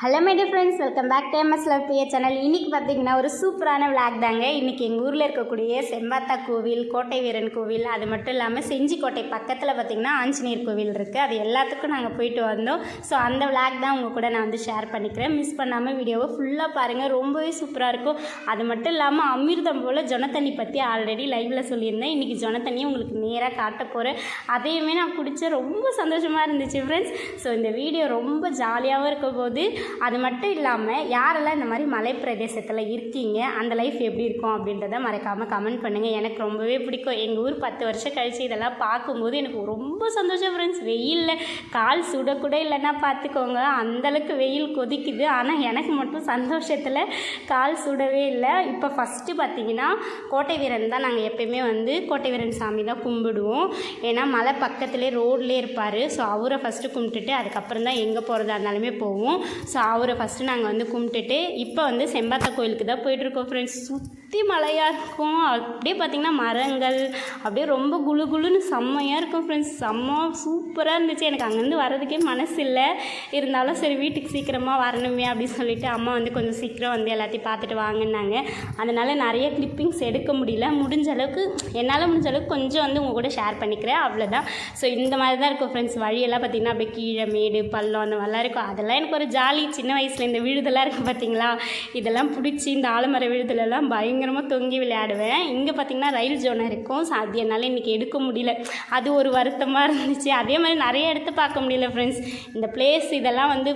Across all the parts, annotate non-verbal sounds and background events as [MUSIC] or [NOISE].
Hello my dear friends welcome back to MS love BA channel இன்றைக்கி பார்த்தீங்கன்னா ஒரு சூப்பரான விளாக் தாங்க. இன்றைக்கி எங்கள் ஊரில் இருக்கக்கூடிய செம்பாத்தா கோவில் கோட்டை வீரன் கோவில் அது மட்டும் இல்லாமல் செஞ்சிக்கோட்டை பக்கத்தில் பார்த்திங்கன்னா ஆஞ்சநேயர் கோவில் இருக்குது அது எல்லாத்துக்கும் நாங்கள் போயிட்டு வந்தோம். ஸோ அந்த விளாக் தான் உங்கள் கூட நான் வந்து ஷேர் பண்ணிக்கிறேன். மிஸ் பண்ணாமல் வீடியோவை ஃபுல்லாக பாருங்கள் ரொம்பவே சூப்பராக இருக்கும். அது மட்டும் இல்லாமல் அமிர்தம் போல் ஜொனத்தண்ணி பற்றி ஆல்ரெடி லைவில் சொல்லியிருந்தேன். இன்றைக்கி ஜொனத்தண்ணி உங்களுக்கு நேராக காட்ட போகிறேன் அதையுமே நான் குடித்தேன் ரொம்ப சந்தோஷமாக இருந்துச்சு ஃப்ரெண்ட்ஸ் ஸோ இந்த வீடியோ ரொம்ப ஜாலியாகவும் இருக்க போது அது மட்டும் இல்லாமல் யாரெல்லாம் இந்த மாதிரி மலை பிரதேசத்தில் இருக்கீங்க அந்த லைஃப் எப்படி இருக்கும் அப்படின்றத மறக்காமல் கமெண்ட் பண்ணுங்கள் எனக்கு ரொம்பவே பிடிக்கும். எங்கள் ஊர் பத்து வருஷம் கழித்து இதெல்லாம் பார்க்கும்போது எனக்கு ரொம்ப சந்தோஷம் ஃப்ரெண்ட்ஸ் வெயிலில் கால் சுடக்கூட இல்லைன்னா பார்த்துக்கோங்க. அந்தளவுக்கு வெயில் கொதிக்குது. ஆனால் எனக்கு மட்டும் சந்தோஷத்தில் கால் சுடவே இல்லை. இப்போ ஃபஸ்ட்டு பார்த்தீங்கன்னா கோட்டை வீரன் தான் நாங்கள் எப்பயுமே வந்து கோட்டை வீரன் சாமி தான் கும்பிடுவோம். ஏன்னா மலை பக்கத்துலேயே ரோட்லேயே இருப்பார். ஸோ அவரை ஃபஸ்ட்டு கும்பிட்டுட்டு அதுக்கப்புறம் தான் எங்கே போகிறதா இருந்தாலுமே போவோம். ஸோ அவரை ஃபஸ்ட்டு நாங்கள் வந்து கும்பிட்டுட்டு இப்போ வந்து செம்பாத்தா கோயிலுக்கு தான் போயிட்டுருக்கோம் ஃப்ரெண்ட்ஸ் சுற்றி மலையாக இருக்கும். அப்படியே பார்த்திங்கன்னா மரங்கள் அப்படியே ரொம்ப குளு குளுன்னு செம்மையாக இருக்கும் ஃப்ரெண்ட்ஸ் செம்ம சூப்பராக இருந்துச்சு. எனக்கு அங்கேருந்து வர்றதுக்கே மனசு இல்லை இருந்தாலும் சரி வீட்டுக்கு சீக்கிரமாக வரணுமே அப்படின்னு சொல்லிட்டு அம்மா வந்து கொஞ்சம் சீக்கிரம் வந்து எல்லாத்தையும் பார்த்துட்டு வாங்கினாங்க. அதனால் நிறைய கிளிப்பிங்ஸ் எடுக்க முடியல. முடிஞ்ச அளவுக்கு என்னால் முடிஞ்ச அளவுக்கு கொஞ்சம் வந்து உங்கள் கூட ஷேர் பண்ணிக்கிறேன். அவ்வளோதான் ஸோ இந்த மாதிரி தான் இருக்கும் ஃப்ரெண்ட்ஸ் வழியெல்லாம் பார்த்திங்கன்னா அப்படியே கீழே மேடு பள்ளம் அந்த மாதிரிலாம் இருக்கும். அதெல்லாம் எனக்கு ஒரு ஜாலி. சின்ன வயசில் இந்த விழுதெல்லாம் இருக்குது பார்த்தீங்களா இதெல்லாம் பிடிச்சி இந்த ஆலமர விழுதுலலாம் பயங்கரமாக தொங்கி விளையாடுவேன். இங்கே பார்த்திங்கன்னா ரயில் ஜோன் இருக்கும். ஸோ அது என்னால் இன்றைக்கி எடுக்க முடியல. அது ஒரு வருத்தமாக இருந்துச்சு. அதே மாதிரி நிறைய இடத்த பார்க்க முடியல ஃப்ரெண்ட்ஸ் இந்த பிளேஸ் இதெல்லாம் வந்து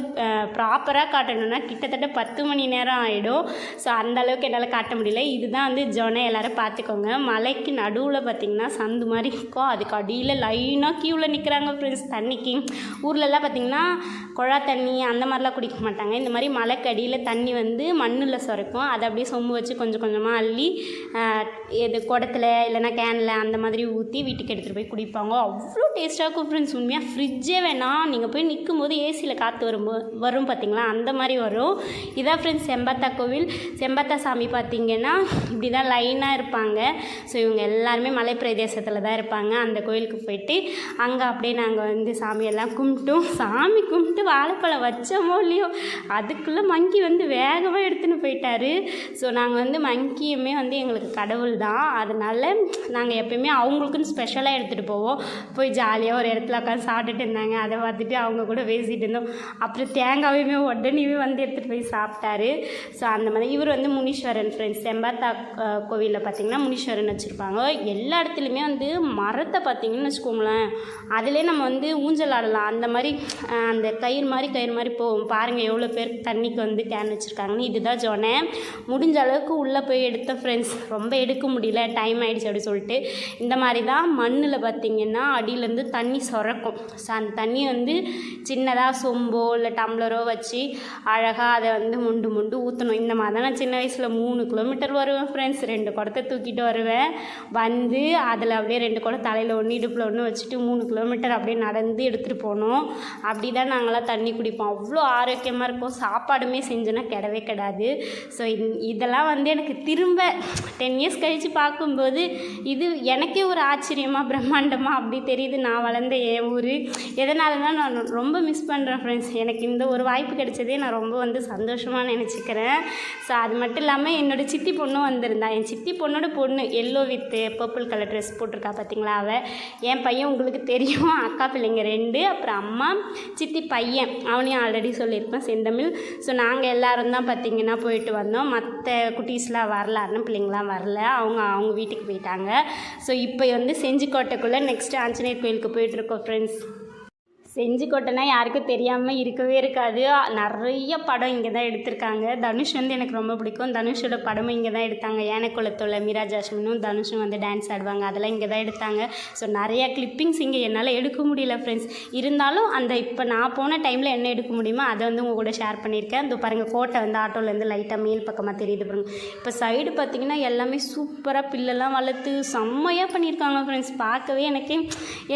ப்ராப்பராக காட்டணும்னா கிட்டத்தட்ட பத்து மணி நேரம் ஆகிடும் ஸோ அந்த அளவுக்கு என்னால் காட்ட முடியல. இதுதான் வந்து ஜோனை எல்லோரும் பார்த்துக்கோங்க. மலைக்கு நடுவில் பார்த்திங்கன்னா சந்து மாதிரி இருக்கும். அதுக்கு அடியில் லைனாக க்யூவில் நிற்கிறாங்க ஃப்ரெண்ட்ஸ் தண்ணிக்கு. ஊர்லலாம் பார்த்திங்கன்னா குழா தண்ணி அந்த மாதிரிலாம் குடிக்க மாட்டாங்க. இந்த மாதிரி மலைக்கு அடியில் தண்ணி வந்து மண்ணில் சுரக்கும். அதை அப்படியே சொம்பு வச்சு கொஞ்சம் கொஞ்சமாக அள்ளி எது இது குடத்துல இல்லைன்னா கேனில் அந்த மாதிரி ஊற்றி வீட்டுக்கு எடுத்துகிட்டு போய் குடிப்பாங்க. அவ்வளோ டேஸ்ட்டாக இருக்கும் ஃப்ரெண்ட்ஸ் உண்மையாக ஃப்ரிட்ஜே வேணாம். நீங்கள் போய் நிற்கும் போது ஏசியில் காற்று வரும் வரும் பார்த்தீங்களா அந்த மாதிரி வரும். இதான் ஃப்ரெண்ட்ஸ் செம்பத்தா கோவில். செம்பத்தா சாமி பார்த்தீங்கன்னா இப்படி தான் லைனாக இருப்பாங்க. ஸோ இவங்க எல்லாருமே மலை பிரதேசத்தில் தான் இருப்பாங்க. அந்த கோயிலுக்கு போயிட்டு அங்கே அப்படியே நாங்கள் வந்து சாமியெல்லாம் கும்பிட்டோம். சாமி கும்பிட்டு வாழைப்பழம் வச்சோமோ இல்லையோ அதுக்குள்ளே மங்கி வந்து வேகமாக எடுத்துன்னு போயிட்டாரு. ஸோ நாங்கள் வந்து மங்கி முக்கியமே வந்து எங்களுக்கு கடவுள் தான். அதனால் நாங்கள் எப்பயுமே அவங்களுக்குன்னு ஸ்பெஷலாக எடுத்துகிட்டு போவோம். போய் ஜாலியாக ஒரு இடத்துல உட்காந்து சாப்பிட்டுட்டு இருந்தாங்க. அதை பார்த்துட்டு அவங்க கூட பேசிகிட்டு இருந்தோம். அப்புறம் தேங்காயுமே உடனே வந்து எடுத்துகிட்டு போய் சாப்பிட்டாரு. ஸோ அந்த மாதிரி இவர் வந்து முனீஸ்வரன் ஃப்ரெண்ட்ஸ் செம்பாத்தா கோவிலில் பார்த்தீங்கன்னா முனீஸ்வரன் வச்சுருப்பாங்க. எல்லா இடத்துலையுமே வந்து மரத்தை பார்த்தீங்கன்னு வச்சுக்கோங்களேன். அதிலே நம்ம வந்து ஊஞ்சல் ஆடலாம். அந்த மாதிரி அந்த கயிறு மாதிரி கயிறு மாதிரி போவோம் பாருங்கள் எவ்வளோ பேர் தண்ணிக்கு வந்து கேன் வச்சுருக்காங்கன்னு. இதுதான் சொன்னேன் முடிஞ்ச அளவுக்கு உள்ளே போய் எடுத்த ஃப்ரெண்ட்ஸ் ரொம்ப எடுக்க முடியல. டைம் ஆகிடுச்சு அப்படி சொல்லிட்டு. இந்த மாதிரி தான் மண்ணில் பார்த்திங்கன்னா அடியிலேருந்து தண்ணி சுரக்கும். ஸோ அந்த தண்ணி வந்து சின்னதாக சொம்போ இல்லை டம்ளரோ வச்சு அழகாக அதை வந்து முண்டு முண்டு ஊற்றணும் இந்த மாதிரி தான் நான் சின்ன வயசில் மூணு கிலோமீட்டர் வருவேன் ஃப்ரெண்ட்ஸ் ரெண்டு குடத்தை தூக்கிட்டு வருவேன். வந்து அதில் அப்படியே ரெண்டு குடம் தலையில் ஒன்று இடுப்பில் ஒன்று வச்சுட்டு மூணு கிலோமீட்டர் அப்படியே நடந்து எடுத்துகிட்டு போனோம் அப்படி தான் நாங்களாம் தண்ணி குடிப்போம். அவ்வளோ ஆரோக்கியமாக இருக்கும். சாப்பாடுமே செஞ்சோன்னா கிடவே கிடாது. ஸோ இதெல்லாம் வந்து எனக்கு திரும்ப டென் இயர்ஸ் கழித்து பார்க்கும்போது இது எனக்கே ஒரு ஆச்சரியமாக பிரம்மாண்டமாக அப்படி தெரியுது. நான் வளர்ந்த என் ஊர். எதனாலனா நான் ரொம்ப மிஸ் பண்ணுறேன் ஃப்ரெண்ட்ஸ் எனக்கு இந்த ஒரு வாய்ப்பு கிடைச்சதே நான் ரொம்ப வந்து சந்தோஷமாக நினச்சிக்கிறேன். ஸோ அது மட்டும் இல்லாமல் என்னோட சித்தி பொண்ணும் வந்திருந்தா. என் சித்தி பொண்ணோட பொண்ணு yellow with purple colour dress போட்டிருக்கா பார்த்தீங்களா அவள் என் பையன் உங்களுக்கு தெரியும். அக்கா பிள்ளைங்க ரெண்டு அப்புறம் அம்மா சித்தி பையன். அவனையும் ஆல்ரெடி சொல்லியிருப்பேன் செந்தமிழ். ஸோ நாங்கள் எல்லோரும் தான் பார்த்தீங்கன்னா போயிட்டு வந்தோம். மற்ற குட்டீஸ்லாம் வரல. அண்ணன் பிள்ளைங்களாம் வரல அவங்க அவங்க வீட்டுக்கு போயிட்டாங்க. ஸோ இப்போ வந்து செஞ்சிக்கோட்டைக்குள்ளே நெக்ஸ்ட் ஆஞ்சநேயர் கோயிலுக்கு போயிட்டுருக்கோம் ஃப்ரெண்ட்ஸ் செஞ்சிக்கோட்டைனா யாருக்கும் தெரியாமல் இருக்கவே இருக்காது. நிறைய படம் இங்கே தான் எடுத்திருக்காங்க. தனுஷ் வந்து எனக்கு ரொம்ப பிடிக்கும். தனுஷோட படமும் இங்கே தான் எடுத்தாங்க. யானைக்குளத்தோட மீரா ஜாஸ்மினும் தனுஷும் வந்து டான்ஸ் ஆடுவாங்க. அதெல்லாம் இங்கே தான் எடுத்தாங்க. ஸோ நிறையா கிளிப்பிங்ஸ் இங்கே என்னால் எடுக்க முடியல ஃப்ரெண்ட்ஸ் இருந்தாலும் அந்த இப்போ நான் போன டைமில் என்ன எடுக்க முடியுமோ அதை வந்து உங்கள் கூட ஷேர் பண்ணியிருக்கேன். இந்த பாருங்கள் கோட்டை வந்து ஆட்டோலேருந்து லைட்டாக மேல் பக்கமாக தெரியுது பாருங்க. இப்போ சைடு பார்த்தீங்கன்னா எல்லாமே சூப்பராக பில்லெல்லாம் வளர்த்து செம்மையாக பண்ணியிருக்காங்க ஃப்ரெண்ட்ஸ் பார்க்கவே எனக்கு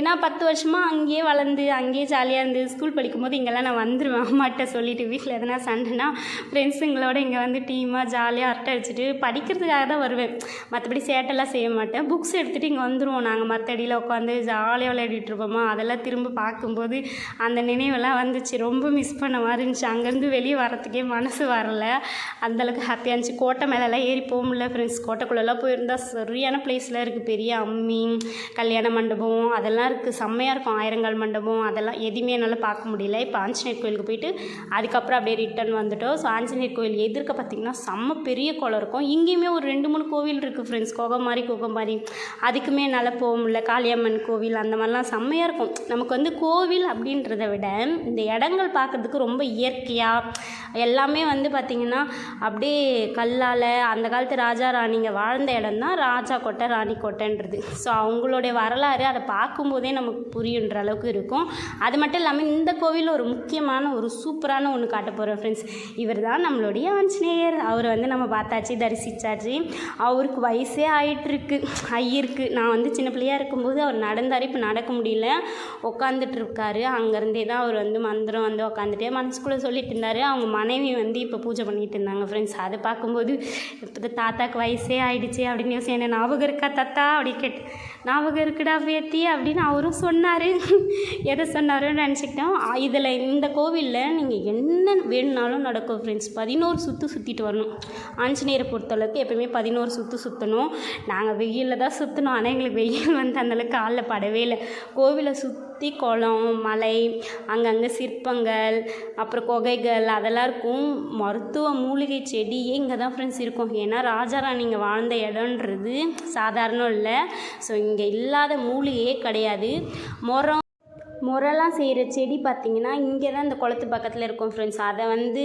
ஏன்னா பத்து வருஷமாக அங்கேயே வளர்ந்து அங்கேயே ஜாலியாக இருந்தது ஸ்கூல் படிக்கும்போது இங்கெல்லாம் நான் வந்துடுவேன் அம்மாட்ட சொல்லிவிட்டு வீட்டில் எதனா சண்டைனா ஃப்ரெண்ட்ஸுங்களோட இங்கே வந்து டீமாக ஜாலியாக அரட்டை அடிச்சுட்டு படிக்கிறதுக்காக தான் வருவேன். மற்றபடி சேட்டெல்லாம் செய்ய மாட்டேன். புக்ஸ் எடுத்துகிட்டு இங்கே வந்துடுவோம் நாங்கள் மற்றடியில் உட்காந்து ஜாலியாக விளையாடிட்டு இருப்போமா? அதெல்லாம் திரும்ப பார்க்கும்போது அந்த நினைவெல்லாம் வந்துச்சு. ரொம்ப மிஸ் பண்ண மாதிரி இருந்துச்சு. அங்கேருந்து வெளியே வரத்துக்கே மனசு வரல. அந்தளவுக்கு ஹாப்பியாக இருந்துச்சு. கோட்டை மேலெல்லாம் ஏறி போக முடியல ஃப்ரெண்ட்ஸ் கோட்டைக்குள்ளெல்லாம் போயிருந்தால் சரியான பிளேஸ்லாம் இருக்குது பெரிய அம்மி கல்யாண மண்டபம் அதெல்லாம் இருக்குது செம்மையாக இருக்கும். ஆயிரங்கால் மண்டபம் அதெல்லாம் எதுவுமே என்னால் பார்க்க முடியல. இப்போ ஆஞ்சநேயர் கோயிலுக்கு போயிட்டு அதுக்கப்புறம் அப்படியே ரிட்டர்ன் வந்துட்டோம். ஸோ ஆஞ்சநேயர் கோயில் எதிர்க்க பார்த்திங்கன்னா செம்ம பெரிய குளம் இருக்கும். இங்கேயுமே ஒரு ரெண்டு மூணு கோவில் இருக்குது ஃப்ரெண்ட்ஸ் குகை மாதிரி குகை மாதிரி. அதுக்குமே என்னால் போக முடியல. காளியம்மன் கோவில் அந்த மாதிரிலாம் செம்மையாக இருக்கும். நமக்கு வந்து கோவில் அப்படின்றத விட இந்த இடங்கள் பார்க்குறதுக்கு ரொம்ப இயற்கையாக எல்லாமே வந்து பார்த்திங்கன்னா அப்படியே கல்லால் அந்த காலத்து ராஜா ராணிங்க வாழ்ந்த இடம் தான் ராஜா கோட்டை ராணி கோட்டைன்றது. ஸோ அவங்களுடைய வரலாறு அதை பார்க்கும்போதே நமக்கு புரியுன்ற அளவுக்கு இருக்கும். அது மட்டும் இல்லாமல் இந்த கோவிலில் ஒரு முக்கியமான ஒரு சூப்பரான ஒன்று காட்ட போகிறோம் ஃப்ரெண்ட்ஸ் இவர் தான் நம்மளுடைய ஆஞ்சநேயர். அவர் வந்து நம்ம பார்த்தாச்சு தரிசித்தாச்சு அவருக்கு வயசே ஆயிட்டுருக்கு ஐயருக்கு நான் வந்து சின்ன பிள்ளையாக இருக்கும்போது அவர் நடந்தார் இப்போ நடக்க முடியல. உட்காந்துட்டு இருக்காரு. அங்கேருந்தே தான் அவர் வந்து மந்திரம் வந்து உட்காந்துட்டே மனசுக்குள்ளே சொல்லிட்டு இருந்தார். அவங்க மனைவி வந்து இப்போ பூஜை பண்ணிகிட்டு இருந்தாங்க ஃப்ரெண்ட்ஸ் அதை பார்க்கும்போது இப்போ தாத்தாக்கு வயசே ஆயிடுச்சு அப்படின்னு யோசிச்சு என்ன ஞாபகம் இருக்கா தாத்தா? அப்படி கேட்டு ஞாபகம் இருக்குடா பேத்தி அப்படின்னு அவரும் சொன்னார். எதை சொன்னாரோன்னு நினச்சிக்கிட்டோம். இதில் இந்த கோவிலில் நீங்கள் என்ன வேணுனாலும் நடக்கும் ஃப்ரெண்ட்ஸ் பதினோரு சுற்று சுற்றிட்டு வரணும். ஆஞ்சநேயரை பொறுத்தளவுக்கு எப்பவுமே பதினோரு சுற்று சுற்றணும் நாங்கள் வெயிலில் தான் சுற்றணும் ஆனால் எங்களுக்கு வெயில் வந்து அந்தளவுக்கு காலில் படவே இல்லை. கோவிலை சுத் சுற்றி குளம் மலை அங்கங்கே சிற்பங்கள் அப்புறம் குகைகள் அதெல்லாம் இருக்கும். மருத்துவ மூலிகை செடியே இங்கே தான் ஃப்ரெண்ட்ஸ் இருக்கும். ஏன்னா ராஜாராணிங்க வாழ்ந்த இடம்ன்றது சாதாரணம் இல்லை. ஸோ இங்கே இல்லாத மூலிகையே கிடையாது. மரம் முறைலாம் செய்கிற செடி பார்த்திங்கன்னா இங்கே தான் இந்த குளத்து பக்கத்தில் இருக்கும் ஃப்ரெண்ட்ஸ் அதை வந்து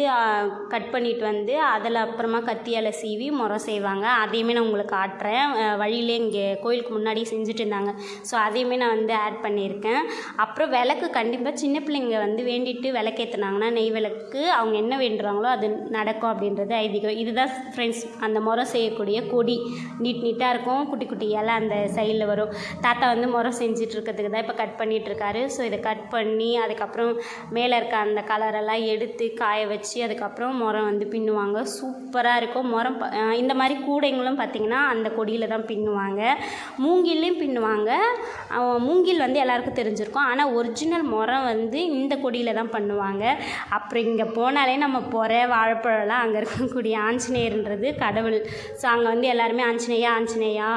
கட் பண்ணிட்டு வந்து அதில் அப்புறமா கத்தியால் சீவி முறை செய்வாங்க. அதையுமே நான் உங்களுக்கு காட்டுறேன். வழியிலே இங்கே கோயிலுக்கு முன்னாடி செஞ்சுட்டு இருந்தாங்க. ஸோ அதையுமே நான் வந்து ஆட் பண்ணியிருக்கேன். அப்புறம் விளக்கு கண்டிப்பாக சின்ன பிள்ளைங்க வந்து வேண்டிட்டு விளக்கேற்றினாங்கன்னா நெய் விளக்கு அவங்க என்ன வேண்டுறாங்களோ அது நடக்கும் அப்படின்றது ஐதீகம். இதுதான் ஃப்ரெண்ட்ஸ் அந்த முறம் செய்யக்கூடிய கொடி. நீட் நீட்டாக இருக்கும். குட்டி குட்டி இலை அந்த சைடில் வரும். தாத்தா வந்து முறம் செஞ்சிட்ருக்கிறதுக்கு தான் இப்போ கட் பண்ணிகிட்ருக்காரு ஸோ இதை கட் பண்ணி அதுக்கப்புறம் மேலே இருக்க அந்த கலரெல்லாம் எடுத்து காய வச்சு அதுக்கப்புறம் முறம் வந்து பின்னுவாங்க. சூப்பராக இருக்கும். முறம் இந்த மாதிரி கூடைங்களும் பார்த்திங்கன்னா அந்த கொடியில் தான் பின்னுவாங்க. மூங்கிலையும் பின்னுவாங்க. மூங்கில் வந்து எல்லாருக்கும் தெரிஞ்சிருக்கும். ஆனால் ஒரிஜினல் முறம் வந்து இந்த கொடியில் தான் பண்ணுவாங்க. அப்புறம் இங்கே போனாலே நம்ம பொற வாழைப்பழம்லாம் அங்கே இருக்கக்கூடிய ஆஞ்சநேயர்ன்றது கடவுள். ஸோ அங்கே வந்து எல்லாருமே ஆஞ்சநேயா ஆஞ்சநேயா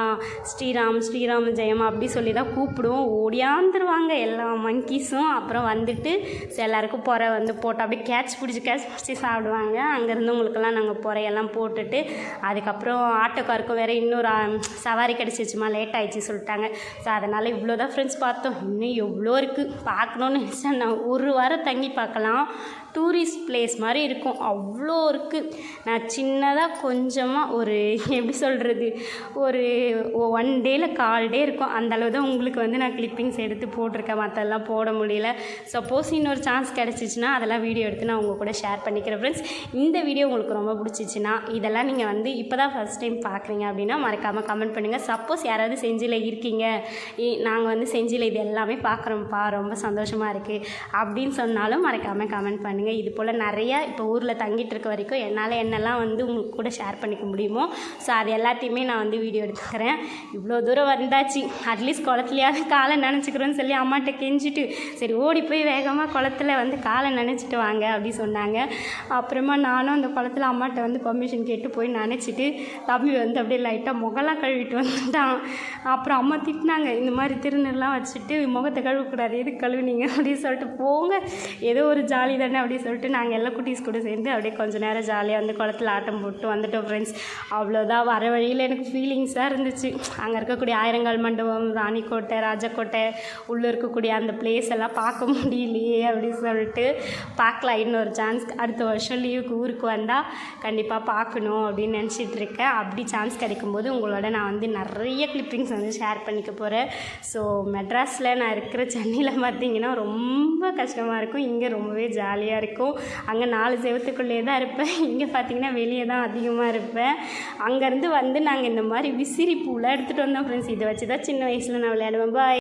ஸ்ரீராம் ஸ்ரீராம் ஜெயம் அப்படி சொல்லி தான் கூப்பிடுவோம். ஓடியாந்துருவாங்க எல்லா குக்கீஸும் அப்புறம் வந்துட்டு எல்லாருக்கும் பொறை வந்து போட்டு அப்படியே கேட்ச் பிடிச்சி கேட்ச் பிடிச்சி சாப்பிடுவாங்க. அங்கேருந்து உங்களுக்கெல்லாம் நாங்கள் புறையெல்லாம் போட்டுட்டு அதுக்கப்புறம் ஆட்டோக்காருக்கும் வேறு இன்னொரு சவாரி கிடச்சிச்சுமா லேட் ஆகிடுச்சு சொல்லிட்டாங்க. ஸோ அதனால் இவ்வளோ தான் ஃப்ரெண்ட்ஸ் பார்த்தோம். இன்னும் எவ்வளோ இருக்குது பார்க்கணுன்னு நினச்சா நான் ஒரு வாரம் தங்கி பார்க்கலாம். டூரிஸ்ட் பிளேஸ் மாதிரி இருக்கும். அவ்வளோ இருக்குது நான் சின்னதாக கொஞ்சமாக ஒரு எப்படி சொல்கிறது ஒரு ஒன் டேயில் கால் டே இருக்கும். அந்த அளவு தான் உங்களுக்கு வந்து நான் கிளிப்பிங்ஸ் எடுத்து போட்டிருக்கேன். மற்றெல்லாம் போட முடியல. சப்போஸ் இன்னொரு சான்ஸ் கிடச்சிச்சின்னா அதெல்லாம் வீடியோ எடுத்து நான் உங்கள் கூட ஷேர் பண்ணிக்கிறேன் ஃப்ரெண்ட்ஸ் இந்த வீடியோ உங்களுக்கு ரொம்ப பிடிச்சிச்சின்னா இதெல்லாம் நீங்கள் வந்து இப்போ தான் ஃபஸ்ட் டைம் பார்க்குறீங்க அப்படின்னா மறக்காமல் கமெண்ட் பண்ணுங்கள் சப்போஸ் யாராவது செஞ்சியில் இருக்கீங்க. நாங்கள் வந்து செஞ்சியில் இது எல்லாமே பார்க்குறோம்ப்பா ரொம்ப சந்தோஷமாக இருக்குது அப்படின்னு சொன்னாலும் மறக்காமல் கமெண்ட் பண்ணுங்கள் இது போல் நிறையா இப்போ ஊரில் தங்கிட்டு இருக்க வரைக்கும் என்னால் என்னெல்லாம் வந்து உங்களுக்கு கூட ஷேர் பண்ணிக்க முடியுமோ ஸோ அது எல்லாத்தையுமே நான் வந்து வீடியோ எடுத்துக்கிறேன். இவ்வளோ தூரம் வந்தாச்சு. அட்லீஸ்ட் குளத்துலையாவது காலை நினச்சிக்கிறோன்னு சொல்லி அம்மாட்ட கெஞ்சிட்டு சரி ஓடி போய் வேகமாக குளத்துல வந்து காலை நினச்சிட்டு வாங்க அப்படி சொன்னாங்க. அப்புறமா நானும் அந்த குளத்துல அம்மாட்ட வந்து பர்மிஷன் கேட்டு போய் நினச்சிட்டு தம்பி வந்து அப்படியே லைட்டாக முகலாம் கழுவிட்டு வந்துட்டான். அப்புறம் அம்மா திட்டினாங்க இந்த மாதிரி திருநெல்லாம் வச்சுட்டு முகத்தை கழுவக்கூடாது. எதுக்கு கழுவுனீங்க? அப்படின்னு சொல்லிட்டு போங்க. ஏதோ ஒரு ஜாலி தானே. அப்படி சொல்லிட்டு நாங்கள் எல்லா குட்டீஸ் கூட சேர்ந்து அப்படியே கொஞ்ச நேரம் ஜாலியாக வந்து குளத்துல ஆட்டம் போட்டு வந்துட்டோம் ஃப்ரெண்ட்ஸ் அவ்வளோதான் வர வழியில் எனக்கு ஃபீலிங்ஸாக இருந்துச்சு. அங்கே இருக்கக்கூடிய ஆயிரங்கால் மண்டபம் ராணிக்கோட்டை ராஜக்கோட்டை உள்ளே இருக்கக்கூடிய அந்த பிளேஸ் எல்லாம் பார்க்க முடியலையே அப்படின்னு சொல்லிட்டு பார்க்கலாம். இன்னொரு சான்ஸ் அடுத்த வருஷம் லீவுக்கு ஊருக்கு வந்தால் கண்டிப்பாக பார்க்கணும் அப்படின்னு நினச்சிட்டு இருக்கேன். அப்படி சான்ஸ் கிடைக்கும்போது உங்களோட நான் வந்து நிறைய கிளிப்பிங்ஸ் வந்து ஷேர் பண்ணிக்க போகிறேன் ஸோ மெட்ராஸில் நான் இருக்கிற சென்னையில் பார்த்தீங்கன்னா ரொம்ப கஷ்டமாக இருக்கும். இங்கே ரொம்பவே ஜாலியாக இருக்கும் அங்கே நாலு செவத்துக்குள்ளே தான் இருப்பேன். [LAUGHS] இங்கே பார்த்தீங்கன்னா வெளியே தான் அதிகமாக இருப்பேன். அங்கேருந்து வந்து நாங்கள் இந்த மாதிரி விசிறி பூலாம் எடுத்துகிட்டு வந்தோம் ஃப்ரெண்ட்ஸ் இதை வச்சு தான் சின்ன வயசில் நான் விளையாடுவேன். பாய்